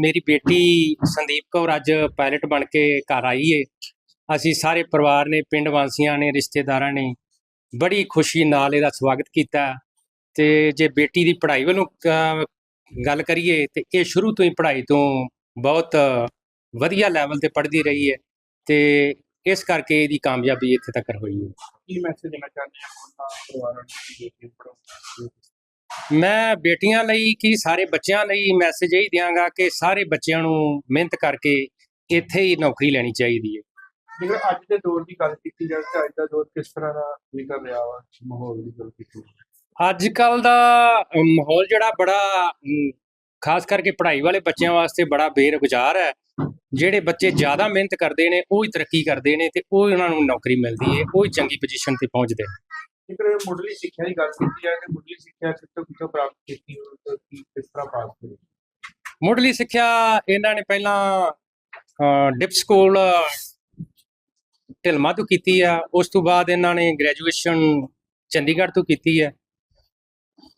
ਮੇਰੀ ਬੇਟੀ ਸੰਦੀਪ ਕੌਰ ਅੱਜ ਪਾਇਲਟ ਬਣ ਕੇ ਘਰ ਆਈ ਏ। ਅਸੀਂ ਸਾਰੇ ਪਰਿਵਾਰ ਨੇ ਪਿੰਡ ਵਾਸੀਆਂ ਨੇ ਰਿਸ਼ਤੇਦਾਰਾਂ ਨੇ ਬੜੀ ਖੁਸ਼ੀ ਨਾਲ ਇਹਦਾ ਸਵਾਗਤ ਕੀਤਾ। ਤੇ ਜੇ ਬੇਟੀ ਦੀ ਪੜ੍ਹਾਈ ਵੱਲੋਂ ਅਹ, ਗੱਲ ਕਰੀਏ ਤੇ ਇਹ ਸ਼ੁਰੂ ਤੋਂ ਹੀ ਪੜ੍ਹਾਈ ਤੋਂ ਬਹੁਤ ਵਧੀਆ ਲੈਵਲ ਤੇ ਪੜ੍ਹਦੀ ਰਹੀ ਹੈ ਤੇ ਇਸ ਕਰਕੇ ਇਹਦੀ ਕਾਮਯਾਬੀ ਇੱਥੇ ਤੱਕ ਹੋਈ ਹੈ। ਕੀ ਮੈਸੇਜ ਦੇਣਾ ਚਾਹੁੰਦੇ ਆ ਉਹਨਾਂ ਪਰਿਵਾਰਾਂ ਨੂੰ ਮੈਂ ਬੇਟੀਆਂ ਲਈ ਕੀ ਸਾਰੇ ਬੱਚਿਆਂ ਲਈ ਮੈਸੇਜ ਇਹ ਦਿਆਂਗਾ ਕਿ ਸਾਰੇ ਬੱਚਿਆਂ ਨੂੰ ਮਿਹਨਤ ਕਰਕੇ ਇੱਥੇ ਹੀ ਨੌਕਰੀ ਲੈਣੀ ਚਾਹੀਦੀ ਹੈ। ਜੇਕਰ ਅੱਜ ਦੇ ਦੌਰ ਦੀ ਗੱਲ ਕੀਤੀ ਜਾਵੇ ਤਾਂ ਅੱਜ ਦਾ ਦੌਰ ਕਿਸ ਤਰ੍ਹਾਂ ਦਾ ਨਿਕਲ ਰਿਹਾ ਵਾ? ਮਾਹੌਲ ਦੀ ਗੱਲ ਕੀਤੀ। ਅੱਜ ਕੱਲ ਦਾ ਮਾਹੌਲ ਜਿਹੜਾ ਬੜਾ ਖਾਸ ਕਰਕੇ ਪੜ੍ਹਾਈ ਵਾਲੇ ਬੱਚਿਆਂ ਵਾਸਤੇ ਬੜਾ ਬੇਰੁਜ਼ਗਾਰ ਹੈ। ਜਿਹੜੇ ਬੱਚੇ ਜ਼ਿਆਦਾ ਮਿਹਨਤ ਕਰਦੇ ਨੇ ਉਹ ਹੀ ਤਰੱਕੀ ਕਰਦੇ ਨੇ ਤੇ ਉਹ ਹੀ ਉਹਨਾਂ ਨੂੰ ਨੌਕਰੀ ਮਿਲਦੀ ਹੈ ਉਹ ਹੀ ਚੰਗੀ ਪੋਜੀਸ਼ਨ ਤੇ ਪਹੁੰਚਦੇ ਨੇ। ਜੇਕਰ ਮੁੱਢਲੀ ਸਿੱਖਿਆ ਦੀ ਗੱਲ ਕੀਤੀ ਜਾਵੇ ਤਾਂ ਮੁੱਢਲੀ ਸਿੱਖਿਆ ਕਿੱਥੋਂ ਕਿੱਥੋਂ ਪ੍ਰਾਪਤ ਕੀਤੀ ਤਾਂ ਕੀ ਕਿਸ ਤਰ੍ਹਾਂ ਪਾਸ ਹੋਈ ਮੁੱਢਲੀ ਸਿੱਖਿਆ ਇਹਨਾਂ ਨੇ ਪਹਿਲਾਂ ਡਿਪ ਸਕੂਲ ਢਿਲਮਾ ਤੋਂ ਕੀਤੀ ਆ ਉਸ ਤੋਂ ਬਾਅਦ ਇਹਨਾਂ ਨੇ ਗ੍ਰੈਜੂਏਸ਼ਨ ਚੰਡੀਗੜ੍ਹ ਤੋਂ ਕੀਤੀ ਹੈ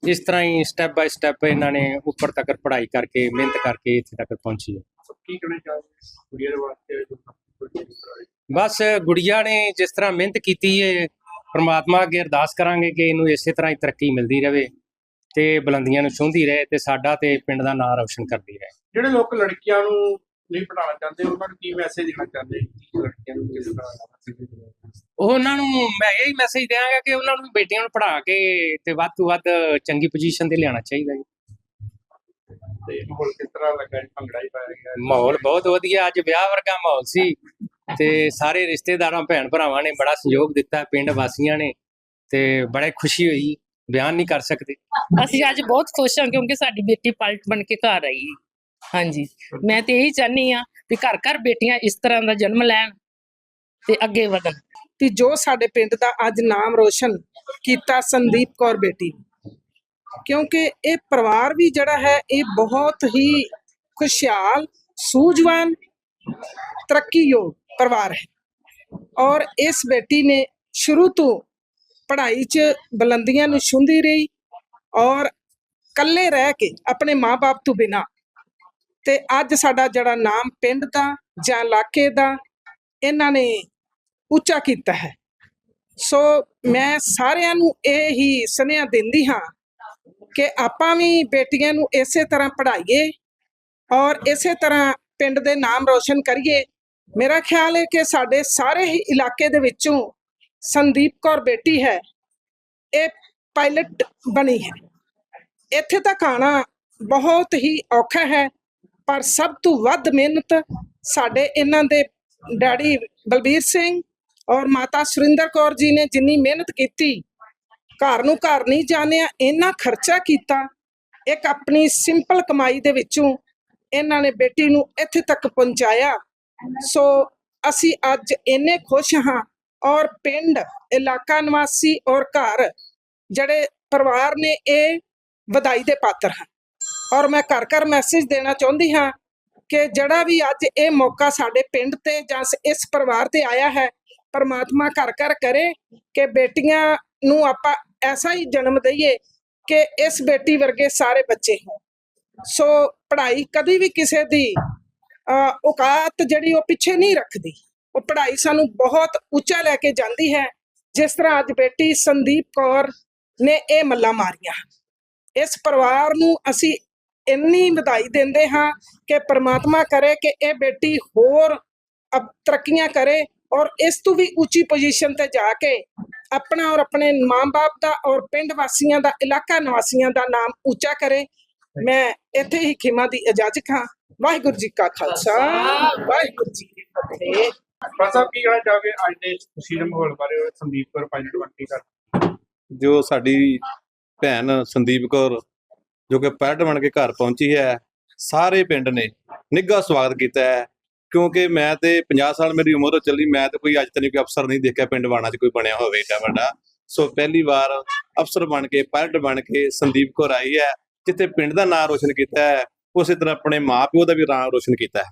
ਇਸ ਤਰ੍ਹਾਂ ਹੀ ਸਟੈਪ ਬਾਈ ਸਟੈਪ ਇਹਨਾਂ ਨੇ ਉੱਪਰ ਤੱਕ ਪੜ੍ਹਾਈ ਕਰਕੇ ਮਿਹਨਤ ਕਰਕੇ ਇੱਥੇ ਤੱਕ ਪਹੁੰਚੀ ਹੈ। ਕੀ ਕਹਿਣਾ ਚਾਹੁੰਦੇ ਦੇ ਵਾਸਤੇ ਬਸ ਗੁੜੀਆ ਨੇ ਜਿਸ ਤਰ੍ਹਾਂ ਮਿਹਨਤ ਕੀਤੀ ਹੈ ਪ੍ਰਮਾਤਮਾ ਅੱਗੇ ਅਰਦਾਸ ਕਰਾਂਗੇ ਕਿ ਇਹਨੂੰ ਇਸੇ ਤਰ੍ਹਾਂ ਹੀ ਤਰੱਕੀ ਮਿਲਦੀ ਰਹੇ ਤੇ ਬੁਲੰਦੀਆਂ ਨੂੰ ਛੂੰਹਦੀ ਰਹੇ ਤੇ ਸਾਡਾ ਤੇ ਪਿੰਡ ਦਾ ਨਾਂ ਰੌਸ਼ਨ ਕਰਦੀ ਰਹੇ। ਜਿਹੜੇ ਲੋਕ ਲੜਕੀਆਂ ਨੂੰ ਨਹੀਂ ਪੜਾਉਣਾ ਚਾਹੁੰਦੇ ਉਹਨਾਂ ਨੂੰ ਕੀ ਮੈਸੇਜ ਦੇਣਾ ਚਾਹੁੰਦੇ ਲੜਕੀਆਂ ਨੂੰ ਕਿਸ ਤਰ੍ਹਾਂ? ਉਹਨਾਂ ਨੂੰ ਮੈਂ ਇਹੀ ਮੈਸੇਜ ਦਿਆਂਗਾ ਕਿ ਉਹਨਾਂ ਨੂੰ ਬੇਟੀਆਂ ਨੂੰ ਪੜ੍ਹਾ ਕੇ ਤੇ ਵੱਧ ਤੋਂ ਵੱਧ ਚੰਗੀ ਪੋਜੀਸ਼ਨ ਤੇ ਲਿਆਉਣਾ ਚਾਹੀਦਾ ਜੀ ਤੇ ਮਾਹੌਲ ਕਿਸ ਤਰ੍ਹਾਂ ਲੱਗਾ ਜੀ ਭੰਗੜਾ ਹੀ ਪਾਇਆ ਗਿਆ ਮਾਹੌਲ ਬਹੁਤ ਵਧੀਆ ਅੱਜ ਵਿਆਹ ਵਰਗਾ ਮਾਹੌਲ ਸੀ ਤੇ ਸਾਰੇ ਰਿਸ਼ਤੇਦਾਰਾਂ ਭੈਣ ਭਰਾਵਾਂ ਨੇ ਬੜਾ ਸਹਿਯੋਗ ਦਿੱਤਾ ਪਿੰਡ ਵਾਸੀਆਂ ਨੇ ਤੇ ਬੜੇ ਖੁਸ਼ੀ ਹੋਈ ਬਿਆਨ ਨਹੀਂ ਕਰ ਸਕਦੇ ਅਸੀਂ ਅੱਜ ਬਹੁਤ ਖੁਸ਼ ਹਾਂ ਕਿਉਂਕਿ ਸਾਡੀ ਬੇਟੀ ਪਲਟ ਬਣ ਕੇ ਘਰ ਆਈ। ਹਾਂਜੀ। ਮੈਂ ਤੇ ਇਹੀ ਚਾਹਨੀ ਆ ਵੀ ਘਰ ਘਰ ਬੇਟੀਆਂ ਇਸ ਤਰ੍ਹਾਂ ਦਾ ਜਨਮ ਲੈਣ ਤੇ ਅੱਗੇ ਵਧਣ। ਤੇ ਜੋ ਸਾਡੇ ਪਿੰਡ ਦਾ ਅੱਜ ਨਾਮ ਰੋਸ਼ਨ ਕੀਤਾ ਸੰਦੀਪ ਕੌਰ ਬੇਟੀ ਕਿਉਂਕਿ ਇਹ ਪਰਿਵਾਰ ਵੀ ਜਿਹੜਾ ਹੈ, ਇਹ ਬਹੁਤ ਹੀ ਖੁਸ਼ਹਾਲ, ਸੂਝਵਾਨ, ਤਰੱਕੀਯੋਗ ਪਰਿਵਾਰ ਹੈ। ਔਰ ਇਸ ਬੇਟੀ ਨੇ ਸ਼ੁਰੂ ਤੋਂ ਪੜ੍ਹਾਈ 'ਚ ਬੁਲੰਦੀਆਂ ਨੂੰ ਛੁੰਦੀ ਰਹੀ ਔਰ ਇਕੱਲੇ ਰਹਿ ਕੇ ਆਪਣੇ ਮਾਪੇ ਤੋਂ ਬਿਨਾ ਤੇ ਅੱਜ ਸਾਡਾ ਜਿਹੜਾ ਨਾਮ ਪਿੰਡ ਦਾ ਜਾਂ ਇਲਾਕੇ ਦਾ ਇਹਨਾਂ ਨੇ ਉੱਚਾ ਕੀਤਾ ਹੈ। ਸੋ ਮੈਂ ਸਾਰਿਆਂ ਨੂੰ ਇਹ ਹੀ ਸੁਨੇਹਾ ਦਿੰਦੀ ਹਾਂ ਕਿ ਆਪਾਂ ਵੀ ਬੇਟੀਆਂ ਨੂੰ ਇਸੇ ਤਰ੍ਹਾਂ ਪੜ੍ਹਾਈਏ ਔਰ ਇਸੇ ਤਰ੍ਹਾਂ ਪਿੰਡ ਦੇ ਨਾਮ ਰੋਸ਼ਨ ਕਰੀਏ। ਮੇਰਾ ਖਿਆਲ ਹੈ ਕਿ ਸਾਡੇ ਸਾਰੇ ਹੀ ਇਲਾਕੇ ਦੇ ਵਿੱਚੋਂ ਸੰਦੀਪ ਕੌਰ ਬੇਟੀ ਹੈ। ਇਹ ਪਾਇਲਟ ਬਣੀ ਹੈ। ਇੱਥੇ ਤੱਕ ਆਉਣਾ ਬਹੁਤ ਹੀ ਔਖਾ ਹੈ। ਪਰ ਸਭ ਤੋਂ ਵੱਧ ਮਿਹਨਤ ਸਾਡੇ ਇਹਨਾਂ ਦੇ ਡੈਡੀ ਬਲਬੀਰ ਸਿੰਘ ਔਰ ਮਾਤਾ ਸੁਰਿੰਦਰ ਕੌਰ ਜੀ ਨੇ ਜਿੰਨੀ ਮਿਹਨਤ ਕੀਤੀ, ਘਰ ਨੂੰ ਘਰ ਨਹੀਂ ਜਾਣਿਆ, ਇੰਨਾ ਖਰਚਾ ਕੀਤਾ, ਇੱਕ ਆਪਣੀ ਸਿੰਪਲ ਕਮਾਈ ਦੇ ਵਿੱਚੋਂ ਇਹਨਾਂ ਨੇ ਬੇਟੀ ਨੂੰ ਇੱਥੇ ਤੱਕ ਪਹੁੰਚਾਇਆ। ਸੋ ਅਸੀਂ ਅੱਜ ਇੰਨੇ ਖੁਸ਼ ਹਾਂ ਔਰ ਪਿੰਡ, ਇਲਾਕਾ ਨਿਵਾਸੀ ਔਰ ਘਰ, ਜਿਹੜੇ ਪਰਿਵਾਰ ਨੇ ਇਹ ਵਧਾਈ ਦੇ ਪਾਤਰ ਹਨ। ਔਰ ਮੈਂ ਘਰ ਘਰ ਮੈਸੇਜ ਦੇਣਾ ਚਾਹੁੰਦੀ ਹਾਂ ਕਿ ਜਿਹੜਾ ਵੀ ਅੱਜ ਇਹ ਮੌਕਾ ਸਾਡੇ ਪਿੰਡ ਤੇ ਜਾਂ ਇਸ ਪਰਿਵਾਰ ਤੇ ਆਇਆ ਹੈ ਪਰਮਾਤਮਾ ਘਰ ਘਰ ਕਰੇ ਕਿ ਬੇਟੀਆਂ ਨੂੰ ਆਪਾਂ ਐਸਾ ਹੀ ਜਨਮ ਦਈਏ ਕਿ ਇਸ ਬੇਟੀ ਵਰਗੇ ਸਾਰੇ ਬੱਚੇ ਹੋਣ। ਸੋ ਪੜ੍ਹਾਈ ਕਦੀ ਵੀ ਕਿਸੇ ਦੀ ਅਹ, ਔਕਾਤ ਜਿਹੜੀ ਉਹ ਪਿੱਛੇ ਨਹੀਂ ਰੱਖਦੀ। ਉਹ ਪੜ੍ਹਾਈ ਸਾਨੂੰ ਬਹੁਤ ਉੱਚਾ ਲੈ ਕੇ ਜਾਂਦੀ ਹੈ। ਜਿਸ ਤਰ੍ਹਾਂ ਅੱਜ ਬੇਟੀ ਸੰਦੀਪ ਕੌਰ ਨੇ ਇਹ ਮੱਲਾ ਮਾਰੀਆਂ। ਇਸ ਪਰਿਵਾਰ ਨੂੰ ਅਸੀਂ ਇੰਨੀ ਵਧਾਈ ਦਿੰਦੇ ਹਾਂ ਕਿ ਪ੍ਰਮਾਤਮਾ ਕਰੇ ਕਿ ਇਹ ਬੇਟੀ ਹੋਰ ਤਰੱਕੀਆਂ ਕਰੇ ਔਰ ਇਸ ਤੋਂ ਵੀ ਉੱਚੀ ਪੋਜੀਸ਼ਨ ਤੇ ਜਾ ਕੇ ਆਪਣਾ ਔਰ ਆਪਣੇ ਮਾਂ-ਬਾਪ ਦਾ ਔਰ ਪਿੰਡ ਵਾਸੀਆਂ ਦਾ ਇਲਾਕਾ ਨਿਵਾਸੀਆਂ ਦਾ ਨਾਮ ਉੱਚਾ ਕਰੇ। ਮੈਂ ਇੱਥੇ ਹੀ ਖਿਮਾ ਦੀ ਇਜਾਜ਼ਤ ਹਾਂ ਵਾਹਿਗੁਰੂ ਜੀ ਕਾ ਖਾਲਸਾ। ਵਾਹਿਗੁਰੂ ਜੀ ਕੀ ਫਤਿਹ। ਸਾਹਿਬ ਕੀ ਕਹਿਣਾ ਚਾਹੋਗੇ? ਅੱਜ ਦੇ ਖੁਸ਼ੀ ਦੇ ਮਾਹੌਲ ਬਾਰੇ ਸੰਦੀਪ ਕੌਰ ਪਾਇਲਟ ਬਣ ਕੇ ਘਰ ਜੋ ਸਾਡੀ ਭੈਣ ਸੰਦੀਪ ਕੌਰ ਜੋ ਕਿ ਪੈਰਟ ਬਣ ਕੇ ਘਰ ਪਹੁੰਚੀ ਹੈ। ਸਾਰੇ ਪਿੰਡ ਨੇ ਨਿੱਘਾ ਸਵਾਗਤ ਕੀਤਾ ਹੈ, ਕਿਉਂਕਿ ਮੈਂ ਤੇ 50 ਸਾਲ ਮੇਰੀ ਉਮਰ ਹੋ ਚੱਲੀ, ਮੈਂ ਤੇ ਕੋਈ ਅੱਜ ਤੱਕ ਕੋਈ ਅਫਸਰ ਨਹੀਂ ਦੇਖਿਆ ਪਿੰਡ ਬਾਣਾ 'ਚ ਕੋਈ ਬਣਿਆ ਹੋਵੇ ਏਡਾ ਵੱਡਾ। ਸੋ ਪਹਿਲੀ ਵਾਰ ਅਫਸਰ ਬਣ ਕੇ ਪਾਇਲਟ ਬਣ ਕੇ ਸੰਦੀਪ ਕੌਰ ਆਈ ਹੈ, ਜਿੱਥੇ ਪਿੰਡ ਦਾ ਨਾਮ ਰੋਸ਼ਨ ਕੀਤਾ ਹੈ, ਉਸੇ ਤਰ੍ਹਾਂ ਆਪਣੇ ਮਾਪਿਓ ਦਾ ਵੀ ਨਾਮ ਰੋਸ਼ਨ ਕੀਤਾ ਹੈ।